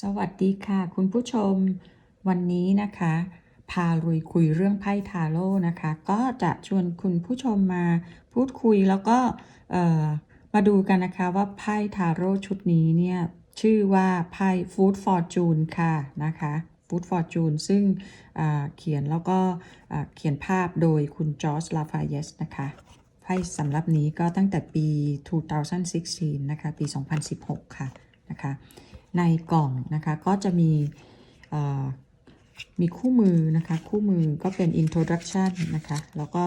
สวัสดีค่ะ คุณผู้ชมวันนี้นะคะ พาลุยคุยเรื่องไพ่ทาโร่นะคะ ก็จะชวนคุณผู้ชมมาพูดคุยแล้วก็มาดูกันนะคะว่าไพ่ทาโร่ชุดนี้เนี่ยชื่อว่าไพ่ Food Fortune ค่ะนะคะ Food Fortune ซึ่งเขียนแล้วก็เขียนภาพโดยคุณจอร์จลาฟายเยสนะคะไพ่สำหรับนี้ก็ตั้งแต่ปี 2016 นะคะ ปี 2016 ค่ะนะคะ ในกล่องนะคะ ก็จะมีมีคู่มือนะคะ คู่มือก็เป็น introduction นะคะ แล้วก็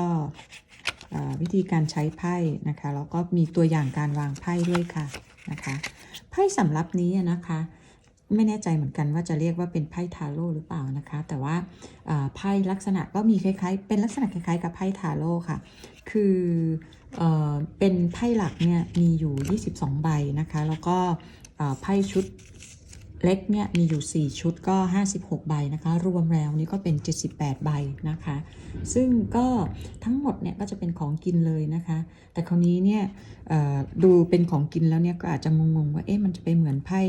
วิธีการใช้ไพ่นะคะ แล้วก็มีตัวอย่างการวางไพ่ด้วยค่ะนะคะ ไพ่สำรับนี้นะคะ ไม่แน่ใจเหมือนกันว่าจะเรียกว่าเป็นไพ่ทาโร่หรือเปล่านะคะ แต่ว่าไพ่ลักษณะก็มีคล้ายๆ เป็นลักษณะคล้ายๆ กับไพ่ทาโร่ค่ะ คือเอเป็นไพ่หลักเนี่ยมีอยู่ 22 ใบนะคะ แล้วก็ไพ่ชุด เล็กเนี่ยมีอยู่ 4 ชุดก็ 56 ใบนะคะ รวมแล้วนี่ก็เป็น 78 ใบนะคะ ซึ่งก็ทั้งหมดเนี่ยก็จะเป็นของกินเลยนะคะ แต่คราวนี้เนี่ยดูเป็นของกินแล้วเนี่ยก็อาจจะงงๆว่าเอ๊ะมันจะไปเหมือนไพ่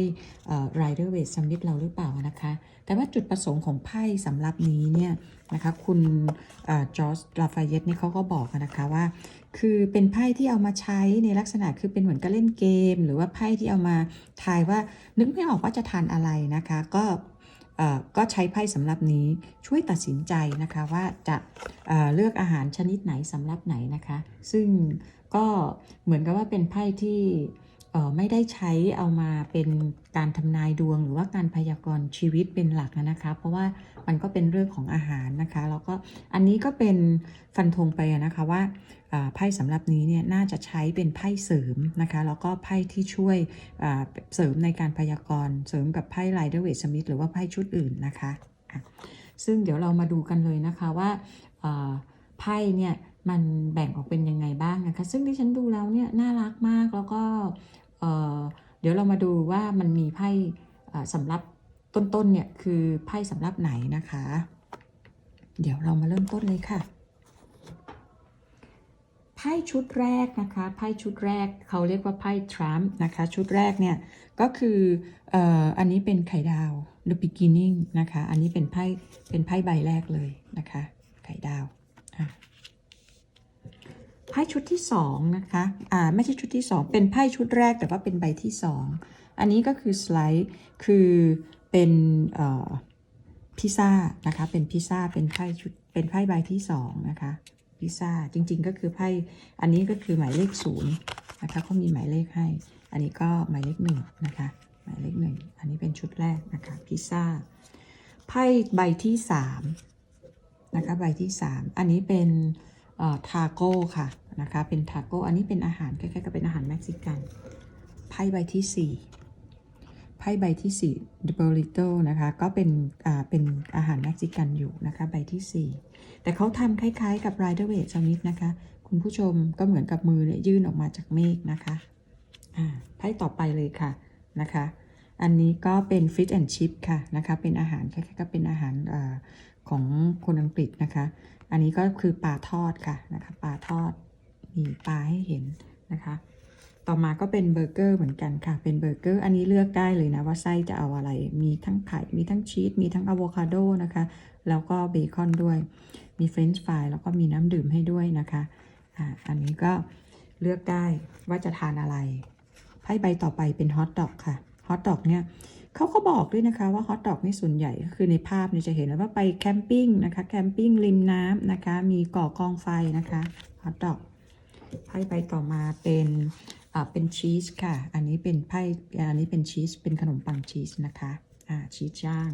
ไรเดอร์เวทซัมมิตเราหรือเปล่านะคะ แต่ว่าจุดประสงค์ของไพ่สำหรับนี้เนี่ยนะคะคุณจอร์จลาฟายเยตนี่เขาก็บอกนะคะว่า คือเป็นไพ่ที่เอามาใช้ในลักษณะคือเป็นเหมือนกับเล่นเกม หรือว่าไพ่ที่เอามาทายว่านึกไม่ออกว่าจะทานอะไรนะคะ ก็เออก็ใช้ไพ่สำหรับนี้ช่วยตัดสินใจนะคะว่าจะเเลือกอาหารชนิดไหนสำหรับไหนนะคะ ซึ่งก็เหมือนกับว่าเป็นไพ่ที่ไม่ได้ใช้เอามาเป็นการทำนายดวง หรือว่าการพยากรณ์ชีวิตเป็นหลักนะคะ เพราะว่ามันก็เป็นเรื่องของอาหารนะคะแล้วก็อันนี้ก็เป็นฟันธงไปนะคะว่า ไพ่สำหรับนี้เนี่ยน่าจะใช้เป็นไพ่เสริมนะคะแล้วก็ไพ่ที่ช่วยเสริมในการพยากรณ์เสริมกับไพ่ไรเดอร์เวทสมิธหรือว่าไพ่ชุดอื่นนะคะซึ่งเดี๋ยวเรามาดูกันเลยนะคะว่าไพ่เนี่ยมันแบ่งออกเป็นยังไงบ้างนะคะ ซึ่งที่ฉันดูแล้วเนี่ยน่ารักมากแล้วก็เดี๋ยวเรามาดูว่ามันมีไพ่สำหรับต้นๆเนี่ยคือไพ่สำหรับไหนนะคะ เดี๋ยวเรามาเริ่มต้นเลยค่ะ ไพ่ชุดแรกนะคะไพ่ชุดแรกเขาเรียกว่าไพ่ทรัมป์นะคะ ชุดแรกเนี่ยก็คือออันนี้เป็นไข่ดาว the beginning นะคะ อันนี้เป็นไพ่เป็นไพ่ใบแรกเลยนะคะ ไข่ดาวไพ่ชุดที่สองนะคะอ่าไม่ใช่ชุดที่สองเป็นไพ่ชุดแรกแต่ว่าเป็นใบที่สองอันนี้ก็คือสไลด์คือเป็นพิซซ่านะคะเป็นพิซซ่าเป็นไพ่ชุดเป็นไพ่ใบที่สองนะคะ พิซซ่าจริง ๆ ก็คือไพ่อันนี้ก็คือหมายเลขศูนย์นะคะเขามีหมายเลขให้ อันนี้ก็หมายเลขหนึ่งนะคะหมายเลขหนึ่งอันนี้เป็นชุดแรกนะคะพิซซ่าไพ่ใบที่สามนะคะใบที่สามอันนี้เป็นทาโก้ค่ะนะคะเป็นทาโก้อันนี้เป็นอาหารคล้ายๆกับเป็นอาหารเม็กซิกันไพ่ใบที่สี่ ไพ่ใบที่สี่ The burrito นะคะ ก็เป็นอ่าเป็นอาหารเม็กซิกันอยู่นะคะ ใบที่สี่แต่เขาทำคล้ายๆกับ Rider Waite Smith นะคะ คุณผู้ชมก็เหมือนกับมือเนี่ยยื่นออกมาจากเมฆนะคะอ่าไพ่ต่อไปเลยค่ะนะคะ อันนี้ก็เป็น Fish and Chip ค่ะนะคะ เป็นอาหารคล้ายๆกับเป็นอาหารเออของคนอังกฤษนะคะ อันนี้ก็คือปลาทอดค่ะนะคะ ปลาทอดมีปลาให้เห็นนะคะ ต่อมาก็เป็นเบอร์เกอร์เหมือนกันค่ะ เป็นเบอร์เกอร์อันนี้เลือกได้เลยนะว่าไส้จะเอาอะไร มีทั้งไข่ มีทั้งชีส มีทั้งอะโวคาโดนะคะ แล้วก็เบคอนด้วย มีเฟรนช์ฟรายแล้วก็มีน้ำดื่มให้ด้วยนะคะอ่าอันนี้ก็เลือกได้ว่าจะทานอะไร ไพ่ใบต่อไปเป็นฮอทดอกค่ะ ฮอทดอกเนี่ยเขาก็บอกด้วยนะคะว่าฮอทดอกนี่ส่วนใหญ่ก็คือในภาพเนี่ยจะเห็นว่าไปแคมปิ้งนะคะ แคมปิ้งริมน้ำนะคะ มีก่อกองไฟนะคะ ฮอทดอกไพ่ใบต่อมาเป็น เป็นชีสค่ะ อันนี้เป็นไพ่อันนี้เป็นชีส เป็นขนมปังชีสนะคะอ่าชีสย่าง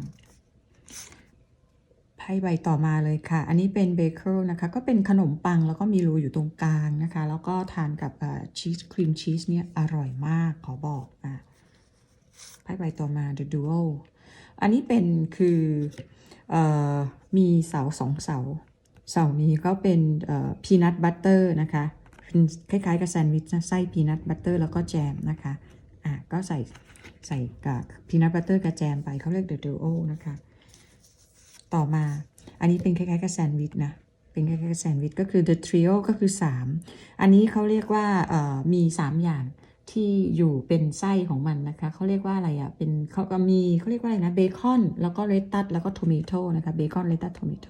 ไพ่ใบต่อมาเลยค่ะ อันนี้เป็นเบเกิลนะคะ ก็เป็นขนมปังแล้วก็มีรูอยู่ตรงกลางนะคะ แล้วก็ทานกับชีสครีมชีสเนี่ยอร่อยมากขอบอกอะไพ่ใบต่อมา The Duo อันนี้เป็นคือเอ่อมีเสาสองเสา เสานี้ก็เป็นพีนัทบัตเตอร์นะคะ เป็นคล้ายๆกับแซนด์วิชนะไส้พีนัทบัตเตอร์แล้วก็แจมนะคะอะก็ใส่ใส่กับพีนัทบัตเตอร์กับแจมไปเขาเรียกเดอะดูโอนะคะ ต่อมาอันนี้เป็นคล้ายๆกับแซนด์วิชนะเป็นคล้ายๆกับแซนด์วิชก็คือ the trio ก็คือ 3 อันนี้เขาเรียกว่าเอ่อมี 3 อย่าง ที่อยู่เป็นไส้ของมันนะคะเขาเรียกว่าอะไรอะ่ะเป็นเขาก็มีเขาเรียกว่าอะไรนะเบคอนแล้วก็เลตัสแล้วก็โทมิโตนะคะเบคอนเลตัสโทมิโต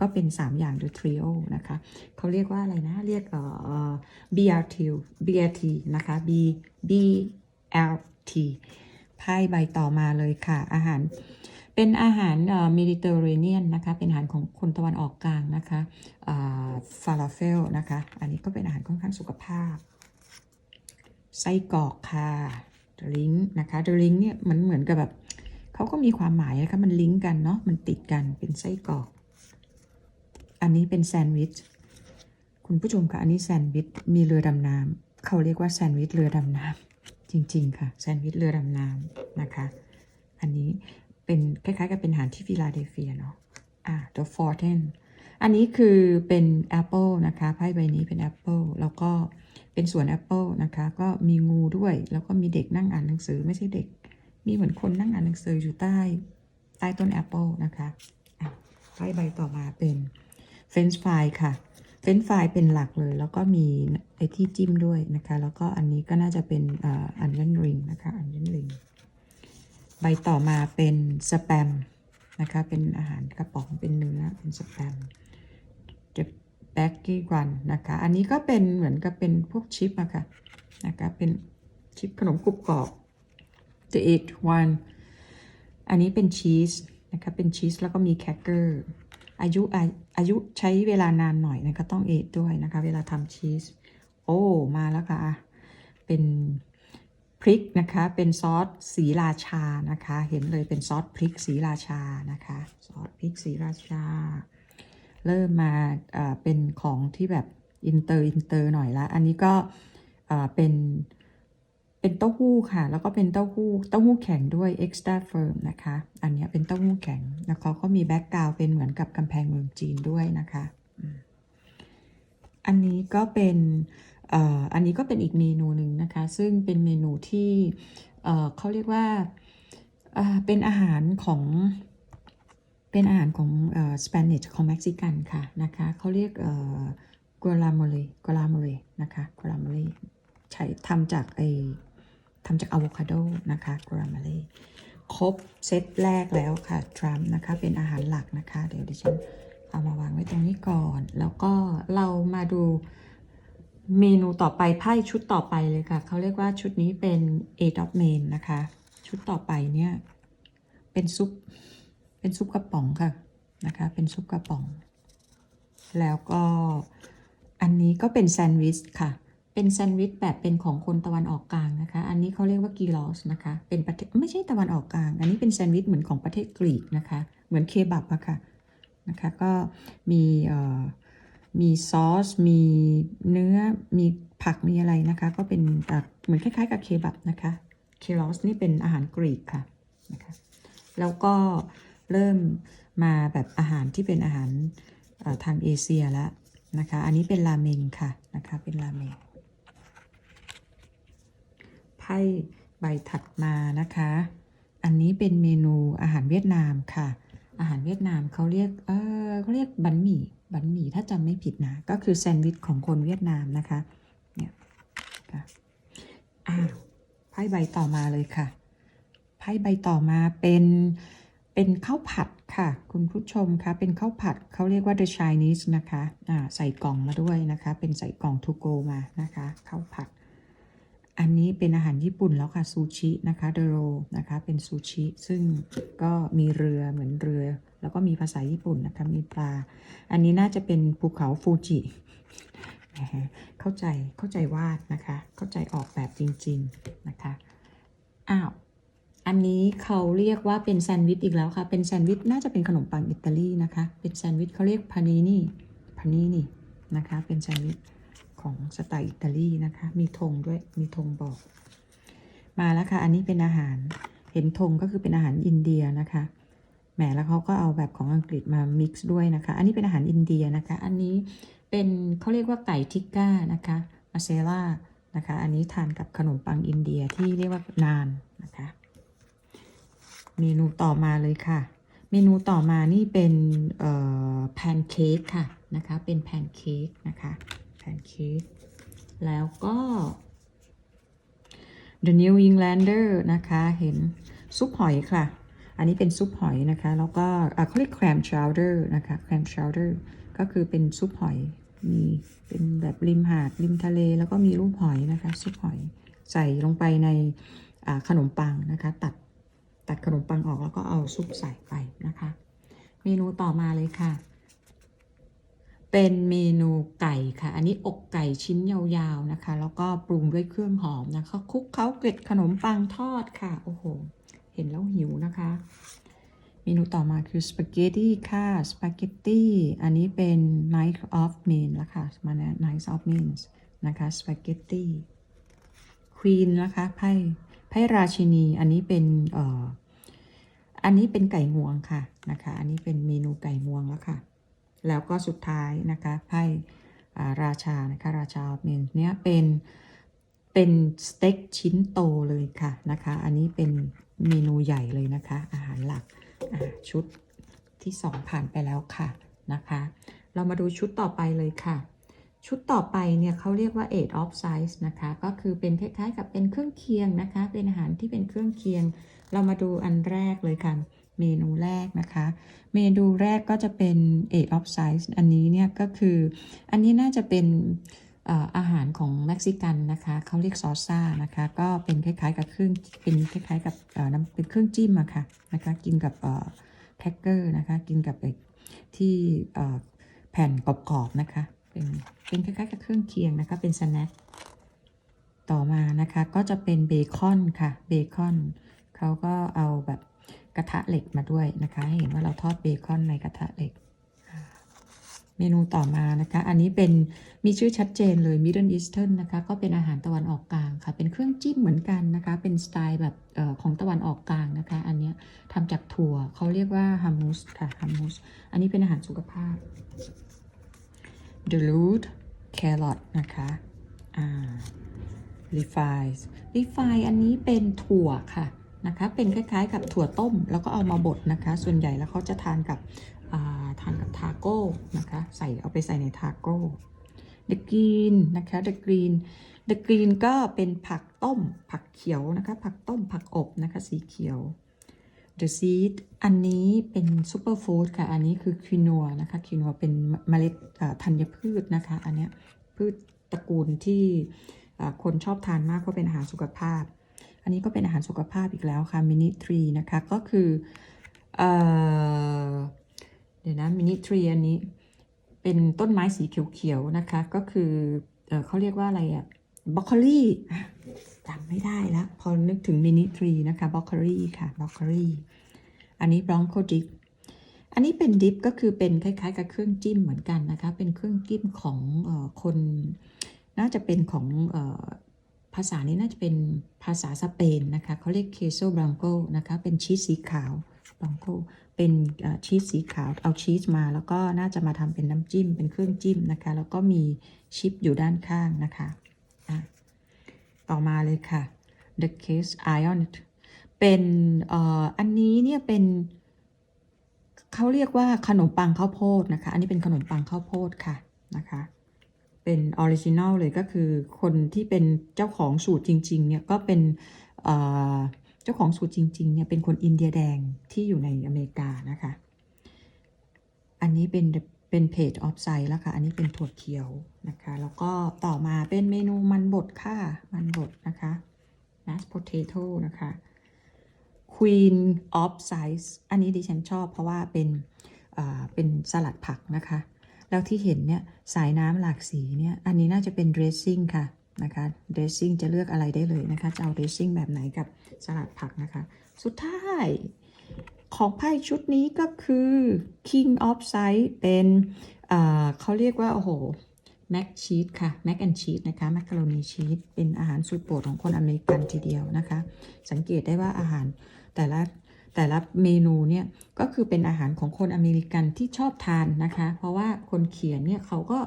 ก็เป็น 3 อย่างหรือทริโอนะคะเขาเรียกว่าอะไรนะ เรียกเอ่อ BRT BRT นะคะ B BLT ไพ่ใบต่อมาเลยค่ะ อาหาร เป็นอาหารเมดิเตอร์เรเนียนนะคะ เป็นอาหารของคนตะวันออกกลางนะคะฟาลาเฟลนะคะ อันนี้ก็เป็นอาหารค่อนข้างสุขภาพ ไส้กรอกค่ะลิงก์นะคะลิงก์เนี่ยมันเหมือนกับแบบเขาก็มีความหมายนะคะมันลิงก์กันเนาะมันติดกันเป็นไส้กรอก อันนี้เป็นแซนด์วิชคุณผู้ชมคะอันนี้แซนด์วิชมีเรือดำน้ำเขาเรียกว่าแซนด์วิชเรือดำน้ำจริง ๆ ค่ะแซนด์วิชเรือดำน้ำนะคะ อันนี้เป็นคล้ายๆ กับเป็นอาหารที่ฟิลาเดลเฟียเนาะอ่า The Fortin อันนี้คือเป็นแอปเปิลนะคะไพ่ใบนี้เป็นแอปเปิลแล้วก็ เป็นสวนแอปเปิลนะคะ ก็มีงูด้วย แล้วก็มีเด็กนั่งอ่านหนังสือไม่ใช่เด็ก มีเหมือนคนนั่งอ่านหนังสืออยู่ใต้ใต้ต้นแอปเปิลนะคะไพ่ใบต่อมาเป็นเฟรนช์ฟรายค่ะเฟรนช์ฟรายเป็นหลักเลย แล้วก็มีไอที่จิ้มด้วยนะคะ แล้วก็อันนี้ก็น่าจะเป็นอันเนริงนะคะอันเนริงใบต่อมาเป็นสแปมนะคะ เป็นอาหารกระป๋องเป็นเนื้อเป็นสแปม b a c k y Run นะคะ อันนี้ก็เป็นเหมือนกับเป็นพวกชิปอะค่ะนะคะ เป็นชิปขนมกรุบกรอบ The Eight One อันนี้เป็นชีสนะคะ เป็นชีสแล้วก็มีแครกเกอร์ อายุอาอายุใช้เวลานานหน่อยนะคะ ต้องเอทด้วยนะคะ เวลาทำชีส โอ้ มาแล้วค่ะ เป็นพริกนะคะ เป็นซอสสีราชานะคะ เห็นเลยเป็นซอสพริกสีราชานะคะ ซอสพริกสีราชา เริ่มมาเป็นของที่แบบอินเตอร์อินเตอร์หน่อยละ อันนี้ก็เป็นเป็นเต้าหู้ค่ะ แล้วก็เป็นเต้าหู้เต้าหู้แข็งด้วย extra firm นะคะ อันนี้เป็นเต้าหู้แข็ง แล้วเขาก็มีแบ็กกราวเป็นเหมือนกับกำแพงเมืองจีนด้วยนะคะ อันนี้ก็เป็นอันนี้ก็เป็นอีกเมนูหนึ่งนะคะ ซึ่งเป็นเมนูที่เขาเรียกว่าเป็นอาหารของ เป็นอาหารของสเปนิชของเม็กซิกันค่ะนะคะเขาเรียกกัวลาโมเลกัวลาโมเลนะคะกัวลาโมเลใช้ทำจากไอทำจากอะโวคาโดนะคะกัวลาโมเลครบเซตแรกแล้วค่ะทรัมป์นะคะ เป็นอาหารหลักนะคะ เดี๋ยวดิฉันเอามาวางไว้ตรงนี้ก่อน แล้วก็เรามาดูเมนูต่อไปไพ่ชุดต่อไปเลยค่ะ เขาเรียกว่าชุดนี้เป็น eight of main นะคะ ชุดต่อไปเนี่ย เป็นซุป เป็นซุปกระป๋องค่ะนะคะ เป็นซุปกระป๋อง แล้วก็อันนี้ก็เป็นแซนด์วิชค่ะ เป็นแซนด์วิชแบบเป็นของคนตะวันออกกลางนะคะ อันนี้เขาเรียกว่ากีลอสนะคะ เป็นประเทศไม่ใช่ตะวันออกกลาง อันนี้เป็นแซนด์วิชเหมือนของประเทศกรีกนะคะ เหมือนเคบับอะค่ะนะคะก็มีเอ่อมีซอส มีเนื้อ มีผัก มีอะไรนะคะ ก็เป็นเอ่อเหมือนคล้ายๆ กับเคบับนะคะ เคลอสนี่เป็นอาหารกรีกค่ะนะคะ แล้วก็ เริ่มมาแบบอาหารที่เป็นอาหารทางเอเชียแล้วนะคะ อันนี้เป็นราเมงค่ะนะคะ เป็นราเมงไพ่ใบถัดมานะคะ อันนี้เป็นเมนูอาหารเวียดนามค่ะ อาหารเวียดนามเขาเรียก เออเขาเรียกบันหมี่ บันหมี่ถ้าจำไม่ผิดนะ ก็คือแซนด์วิชของคนเวียดนามนะคะ เนี่ยค่ะอ้าวไพ่ใบต่อมาเลยค่ะ ไพ่ใบต่อมาเป็น เป็นข้าวผัดค่ะ คุณผู้ชมคะเป็นข้าวผัดเขาเรียกว่า the Chinese นะคะอ่าใส่กล่องมาด้วยนะคะ เป็นใส่กล่องทูโกมานะคะข้าวผัด อันนี้เป็นอาหารญี่ปุ่นแล้วค่ะซูชินะคะเดโรนะคะเป็นซูชิ ซึ่งก็มีเรือเหมือนเรือ แล้วก็มีภาษาญี่ปุ่นนะคะมีปลา อันนี้น่าจะเป็นภูเขาฟูจิเข้าใจเข้าใจวาดนะคะ เข้าใจออกแบบจริง ๆนะคะอ้าว อันนี้เขาเรียกว่าเป็นแซนด์วิชอีกแล้วค่ะ เป็นแซนด์วิชน่าจะเป็นขนมปังอิตาลีนะคะ เป็นแซนด์วิชเขาเรียกพานินี่พานินี่นะคะ เป็นแซนด์วิชของสไตล์อิตาลีนะคะ มีธงด้วย มีธงบอก มาแล้วค่ะ อันนี้เป็นอาหาร เห็นธงก็คือเป็นอาหารอินเดียนะคะ แหม แล้วเขาก็เอาแบบของอังกฤษมา mix ด้วยนะคะ อันนี้เป็นอาหารอินเดียนะคะ อันนี้เป็นเขาเรียกว่าไก่ทิกก้านะคะ มาเซล่านะคะ อันนี้ทานกับขนมปังอินเดียที่เรียกว่านาน เมนูต่อมาเลยค่ะ เมนูต่อมานี่เป็นแพนเค้กค่ะนะคะ เป็นแพนเค้กนะคะแพนเค้กแล้วก็ The New Englander นะคะ เห็นซุปหอยค่ะ อันนี้เป็นซุปหอยนะคะ แล้วก็อะเขาเรียก clam chowder นะคะ clam chowder ก็คือเป็นซุปหอย มีเป็นแบบริมหาดริมทะเล แล้วก็มีรูปหอยนะคะ ซุปหอยใส่ลงไปในขนมปังนะคะ ตัด ตัดขนมปังออกแล้วก็เอาซุปใส่ไปนะคะ เมนูต่อมาเลยค่ะ เป็นเมนูไก่ค่ะ อันนี้อกไก่ชิ้นยาวๆนะคะ แล้วก็ปรุงด้วยเครื่องหอมนะคะคลุกเคล้าเกล็ดขนมปังทอดค่ะ โอ้โห เห็นแล้วหิวนะคะ เมนูต่อมาคือสปาเกตตี้ค่ะ สปาเกตตี้ อันนี้เป็น Night of Main ละค่ะ มานะ Night of main นะคะ สปาเกตตี้ควีนนะคะไพ่ ไพ่ราชินี อันนี้เป็นเอ่ออันนี้เป็นไก่งวงค่ะนะคะ อันนี้เป็นเมนูไก่งวงแล้วค่ะ แล้วก็สุดท้ายนะคะไพ่าราชานะคะราชาเมนเนี้ยเป็นเป็นสเต็กชิ้นโตเลยค่ะนะคะ อันนี้เป็นเมนูใหญ่เลยนะคะ อาหารหลักชุดที่ 2 ผ่านไปแล้วค่ะนะคะ เรามาดูชุดต่อไปเลยค่ะ ชุดต่อไปเนี่ยเขาเรียกว่า eight of size นะคะ ก็คือเป็นคล้ายๆกับเป็นเครื่องเคียงนะคะ เป็นอาหารที่เป็นเครื่องเคียง เรามาดูอันแรกเลยค่ะ เมนูแรกนะคะ เมนูแรกก็จะเป็น eight of size อันนี้เนี่ยก็คือ อันนี้น่าจะเป็นอาหารของเม็กซิกันนะคะ เขาเรียกซอสซ่านะคะ ก็เป็นคล้ายๆกับเครื่อง เป็นคล้ายๆกับน้ำเป็นเครื่องจิ้มอะค่ะนะคะ กินกับแครกเกอร์นะคะ กินกับไอ้ที่แผ่นกรอบๆนะคะ เป็นเป็นคล้ายๆกับเครื่องเคียงนะคะ เป็นสแน็คต่อมานะคะก็จะเป็นเบคอนค่ะเบคอนเขาก็เอาแบบกระทะเหล็กมาด้วยนะคะเห็นว่าเราทอดเบคอนในกระทะเหล็ก เมนูต่อมานะคะ อันนี้เป็นมีชื่อชัดเจนเลย Middle Eastern นะคะ ก็เป็นอาหารตะวันออกกลางค่ะ เป็นเครื่องจิ้มเหมือนกันนะคะ เป็นสไตล์แบบออของตะวันออกกลางนะคะ อันนี้ทำจากถั่วเขาเรียกว่าฮัมมูสค่ะฮัมมูสอันนี้เป็นอาหารสุขภาพ The root carrot นะคะ อ่า refine refine อันนี้เป็นถั่วค่ะนะคะ เป็นคล้ายๆกับถั่วต้ม แล้วก็เอามาบดนะคะ ส่วนใหญ่แล้วเขาจะทานกับอ่าทานกับทาโก้นะคะ ใส่เอาไปใส่ในทาโก้ the green นะคะ the green the green ก็เป็นผักต้ม ผักเขียวนะคะ ผักต้มผักอบนะคะ สีเขียว the seed อันนี้เป็นซูเปอร์ฟู้ดค่ะ อันนี้คือคินัวนะคะคินัวเป็นเมล็ดธัญพืชนะคะ อันเนี้ยพืชตระกูลที่คนชอบทานมากเพราะเป็นอาหารสุขภาพ อันนี้ก็เป็นอาหารสุขภาพอีกแล้วค่ะมินิทรีนะคะ ก็คือเอเดี๋ยวนะมินิทรีอันนี้เป็นต้นไม้สีเขียวๆนะคะ ก็คือเอ่อเขาเรียกว่าอะไรอะบรอกโคลี จำไม่ได้แล้ว พอนึกถึงมินิทรีนะคะบรอกโคลีค่ะบรอกโคลีอันนี้บรองโคดิปอันนี้เป็นดิปก็คือเป็นคล้ายๆ กับเครื่องจิ้มเหมือนกันนะคะ เป็นเครื่องจิ้มของออคน น่าจะเป็นของออภาษานี้น่าจะเป็นภาษาสเปนนะคะเขาเรียกเคโซบ l งโกนะคะ เป็นชีสสีขาวบ l งโกเป็นชีสสีขาวเอาชีสมา แล้วก็น่าจะมาทำเป็นน้ำจิ้มเป็นเครื่องจิ้มนะคะ แล้วก็มีชิปอยู่ด้านข้างนะคะ ต่อมาเลยค่ะ the case iron เป็นอันนี้เนี่ยเป็นเขาเรียกว่าขนมปังข้าวโพดนะคะ อันนี้เป็นขนมปังข้าวโพดค่ะนะคะ เป็นออริจินัลเลยก็คือคนที่เป็นเจ้าของสูตรจริงๆเนี่ยก็เป็นเอ่อเจ้าของสูตรจริงๆเนี่ยเป็นคนอินเดียแดงที่อยู่ในอเมริกานะคะ อันนี้เป็น เป็นเพจออฟไซด์แล้วค่ะ อันนี้เป็นถั่วเขียวนะคะ แล้วก็ต่อมาเป็นเมนูมันบดค่ะ มันบดนะคะ mashed potato นะคะ Queen of Size อันนี้ดิฉันชอบเพราะว่าเป็นเป็นสลัดผักนะคะ แล้วที่เห็นเนี่ยสายน้ำหลากสีเนี่ย อันนี้น่าจะเป็น dressing ค่ะนะคะ dressing จะเลือกอะไรได้เลยนะคะ จะเอา dressing แบบไหนกับสลัดผักนะคะ สุดท้าย ของไพ่ชุดนี้ก็คือ King of Size เป็นเขาเรียกว่า โอ้โหแม็กชีสค่ะแม็กแอนชีสนะคะแมคคาโรนีชีสเป็นอาหารสุดโปรดของคนอเมริกันทีเดียวนะคะ สังเกตได้ว่าอาหารแต่ละแต่ละเมนูเนี่ยก็คือเป็นอาหารของคนอเมริกันที่ชอบทานนะคะ เพราะว่าคนเขียนเนี่ยเขาก็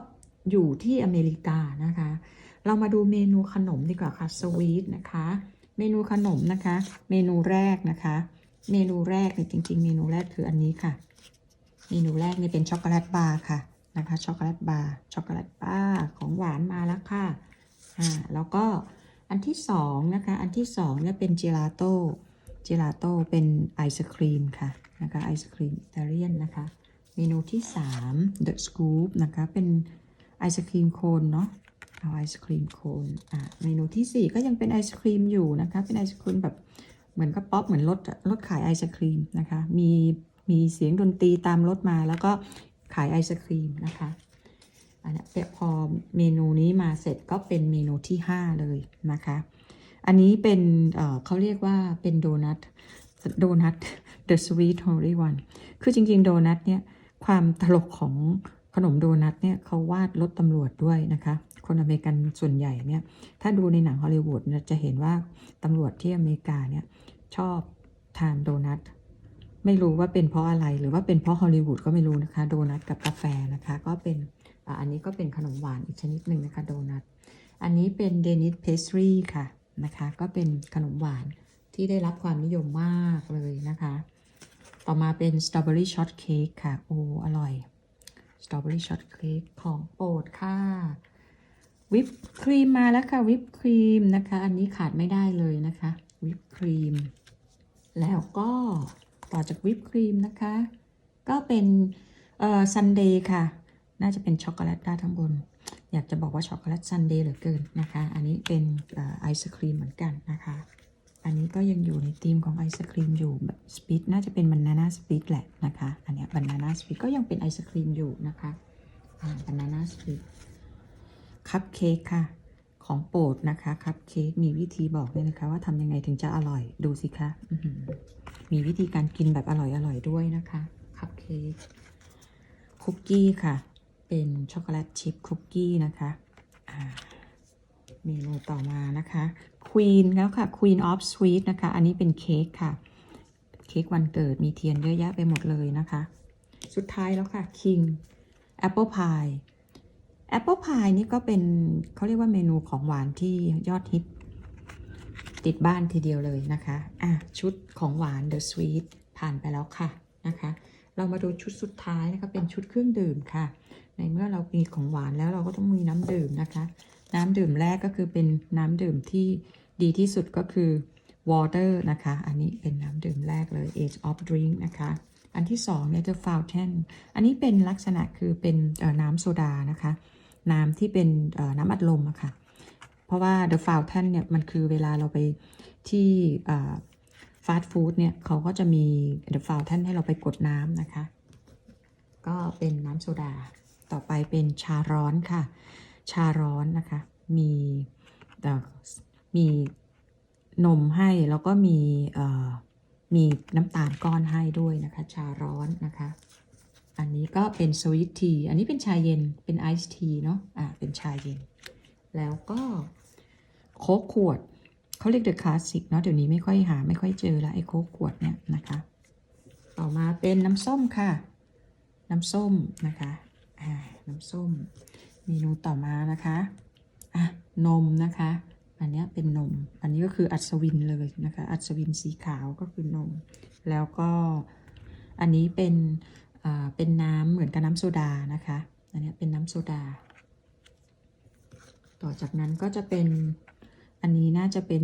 อยู่ที่อเมริกานะคะ เรามาดูเมนูขนมดีกว่าค่ะสวีทนะคะ เมนูขนมนะคะ เมนูแรกนะคะ เมนูแรกเนี่ยจริง ๆ เมนูแรกคืออันนี้ค่ะ เมนูแรกเนี่ยเป็นช็อกโกแลตบาร์ค่ะนะคะช็อกโกแลตบาร์ช็อกโกแลตบาร์ของหวานมาแล้วค่ะอ่าแล้วก็อันที่สองนะคะอันที่สองเนี่ยเป็นเจลาโต้เจลาโต้เป็นไอศครีมค่ะนะคะไอศครีมอิตาเลียนนะคะ เมนูที่สาม The Scoop นะคะเป็นไอศครีมโคนเนาะเอาไอศครีมโคนอะเมนูที่สี่ก็ยังเป็นไอศครีมอยู่นะคะเป็นไอศครีมแบบ เหมือนกับป๊อปเหมือนรถรถขายไอศครีมนะคะ มีมีเสียงดนตรีตามรถมาแล้วก็ขายไอศครีมนะคะอันนี้พอเมนูนี้มาเสร็จก็เป็นเมนูที่ 5 เลยนะคะ อันนี้เป็นเเขาเรียกว่าเป็นโดนัทโดนัท the sweet holy one คือจริง ๆ โดนัทเนี่ยความตลกของขนมโดนัทเนี่ยเขาวาดรถตำรวจด้วยนะคะ คนอเมริกันส่วนใหญ่เนี่ย ถ้าดูในหนังฮอลลีวูดจะเห็นว่าตำรวจที่อเมริกาเนี่ยชอบทานโดนัทไม่รู้ว่าเป็นเพราะอะไรหรือว่าเป็นเพราะฮอลลีวูดก็ไม่รู้นะคะ โดนัทกับกาแฟนะคะ ก็เป็นอันนี้ก็เป็นขนมหวานอีกชนิดหนึ่งนะคะโดนัทอันนี้เป็นเดนิสเพสทรีค่ะนะคะ ก็เป็นขนมหวานที่ได้รับความนิยมมากเลยนะคะ ต่อมาเป็นสตรอเบอรี่ช็อตเค้กค่ะ โอ้ อร่อยสตรอเบอรี่ช็อตเค้กของโปรดค่ะ วิปครีมมาแล้วค่ะวิปครีมนะคะ อันนี้ขาดไม่ได้เลยนะคะ วิปครีม แล้วก็ต่อจากวิปครีมนะคะ ก็เป็นเอ่อซันเดย์ค่ะ น่าจะเป็นช็อกโกแลตด้านข้างบน อยากจะบอกว่าช็อกโกแลตซันเดย์เหลือเกินนะคะ อันนี้เป็นไอศครีมเหมือนกันนะคะ อันนี้ก็ยังอยู่ในธีมของไอศครีมอยู่แบบสปีดน่าจะเป็นบานาน่าสปีดแหละนะคะ อันนี้บานาน่าสปีดก็ยังเป็นไอศครีมอยู่นะคะบานาน่าสปีด คัพเค้กค่ะ ของโปรดนะคะคัพเค้กมีวิธีบอกด้วยนะคะ ว่าทำยังไงถึงจะอร่อยดูสิคะมีวิธีการกินแบบอร่อยๆด้วยนะคะคัพเค้กคุกกี้ค่ะ เป็นช็อกโกแลตชิพคุกกี้นะคะเมนูต่อมานะคะ Queen แล้วค่ะ Queen of Sweet นะคะ อันนี้เป็นเค้กค่ะ เค้กวันเกิดมีเทียนเยอะแยะไปหมดเลยนะคะ สุดท้ายแล้วค่ะ King Apple Pie Apple Pie นี่ก็เป็นเขาเรียกว่าเมนูของหวานที่ยอดฮิต ติดบ้านทีเดียวเลยนะคะ อะ ชุดของหวาน The Sweet ผ่านไปแล้วค่ะนะคะ เรามาดูชุดสุดท้ายนะคะเป็นชุดเครื่องดื่มค่ะ ในเมื่อเรามีของหวานแล้วเราก็ต้องมีน้ำดื่มนะคะ น้ำดื่มแรกก็คือเป็นน้ำดื่มที่ดีที่สุดก็คือ water นะคะ อันนี้เป็นน้ำดื่มแรกเลย age of drink นะคะ อันที่สองเนี่ย the fountain อันนี้เป็นลักษณะคือเป็นน้ำโซดานะคะ น้ำที่เป็นน้ำอัดลมอะค่ะเพราะว่า the fountain เนี่ยมันคือเวลาเราไปที่ฟาสต์ฟู้ดเนี่ยเขาก็จะมี the fountain ให้เราไปกดน้ำนะคะ ก็เป็นน้ำโซดา ต่อไปเป็นชาร้อนค่ะ ชาร้อนนะคะ มีมีนมให้แล้วก็มีมีน้ำตาลก้อนให้ด้วยนะคะ ชาร้อนนะคะ อันนี้ก็เป็นสวีทที อันนี้เป็นชาเย็น เป็นไอซ์ทีเนาะ อ่า เป็นชาเย็น แล้วก็โค้กขวด เขาเรียกเดอะคลาสสิกเนาะ เดี๋ยวนี้ไม่ค่อยหา ไม่ค่อยเจอแล้วไอ้โค้กขวดเนี่ยนะคะ ต่อมาเป็นน้ำส้มค่ะ น้ำส้มนะคะ อ่า น้ำส้ม เมนูต่อมานะคะ อะ นมนะคะ อันนี้เป็นนม อันนี้ก็คืออัศวินเลยนะคะ อัศวินสีขาวก็คือนม แล้วก็อันนี้เป็น เป็นน้ำเหมือนกับน้ำโซดานะคะอันนี้เป็นน้ำโซดา ต่อจากนั้นก็จะเป็นอันนี้น่าจะเป็น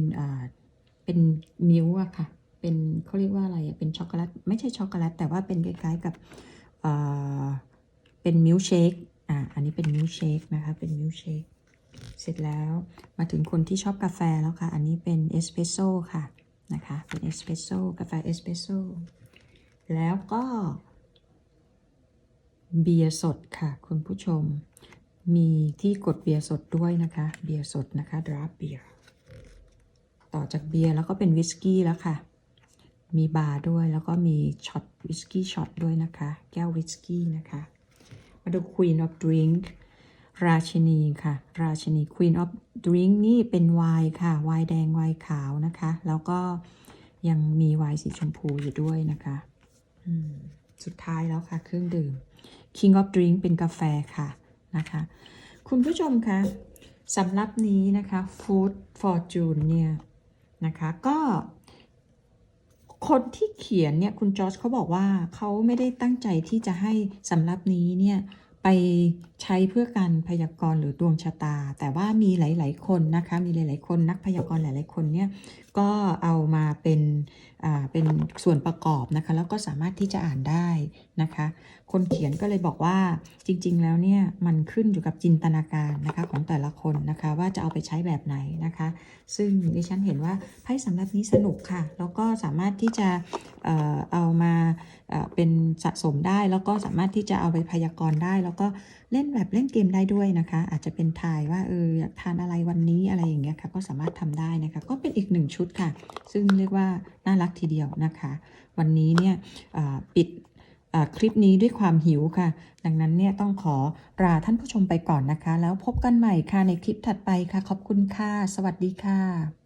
เป็นมิลค์อะค่ะเป็นเขาเรียกว่าอะไรเป็นช็อกโกแลตไม่ใช่ช็อกโกแลตแต่ว่าเป็นคล้ายๆกับเป็นมิลค์เชคอ่าอันนี้เป็นมิลค์เชคนะคะเป็นมิลค์เชคเสร็จแล้วมาถึงคนที่ชอบกาแฟแล้วค่ะ อันนี้เป็นเอสเปรสโซ่ค่ะนะคะเป็นเอสเปรสโซ่กาแฟเอสเปรสโซ่แล้วก็ เบียร์สดค่ะ คุณผู้ชม มีที่กดเบียร์สดด้วยนะคะ เบียร์สดนะคะดราฟเบียร์ต่อจากเบียร์แล้วก็เป็นวิสกี้แล้วค่ะ มีบาร์ด้วยแล้วก็มีช็อตวิสกี้ช็อตด้วยนะคะ แก้ววิสกี้นะคะ มาดู Queen of Drink ราชินีค่ะ ราชินี Queen of Drink นี่เป็นไวน์ค่ะ ไวน์แดง ไวน์ขาวนะคะ แล้วก็ยังมีไวน์สีชมพูอยู่ด้วยนะคะ อืม สุดท้ายแล้วค่ะ เครื่องดื่ม King of Drink เป็นกาแฟค่ะนะคะ คุณผู้ชมคะสำหรับนี้นะคะ Food Fortune เนี่ยนะคะก็คนที่เขียนเนี่ยคุณจอร์จเขาบอกว่าเขาไม่ได้ตั้งใจที่จะให้สำหรับนี้เนี่ยไปใช้เพื่อการพยากรณ์หรือดวงชะตา แต่ว่ามีหลาย ๆ คนนะคะ มีหลาย ๆ คนนักพยากรณ์หลาย ๆ คนเนี่ยก็เอามาเป็นอ่าเป็นส่วนประกอบนะคะ แล้วก็สามารถที่จะอ่านได้นะคะ คนเขียนก็เลยบอกว่าจริง ๆ แล้วเนี่ยมันขึ้นอยู่กับจินตนาการนะคะของแต่ละคนนะคะ ว่าจะเอาไปใช้แบบไหนนะคะ ซึ่งดิฉันเห็นว่าไพ่สำหรับนี้สนุกค่ะ แล้วก็สามารถที่จะเอามาเป็นสะสมได้ แล้วก็สามารถที่จะเอาไปพยากรณ์ได้ แล้วก็เล่นแบบเล่นเกมได้ด้วยนะคะ อาจจะเป็นทายว่าเอออยากทานอะไรวันนี้อะไรอย่างเงี้ยค่ะ ก็สามารถทำได้นะคะ ก็เป็นอีกหนึ่งชุดค่ะ ซึ่งเรียกว่าน่ารักทีเดียวนะคะ วันนี้เนี่ยปิดคลิปนี้ด้วยความหิวค่ะ ดังนั้นเนี่ยต้องขอลาท่านผู้ชมไปก่อนนะคะ แล้วพบกันใหม่ค่ะในคลิปถัดไปค่ะ ขอบคุณค่ะ สวัสดีค่ะ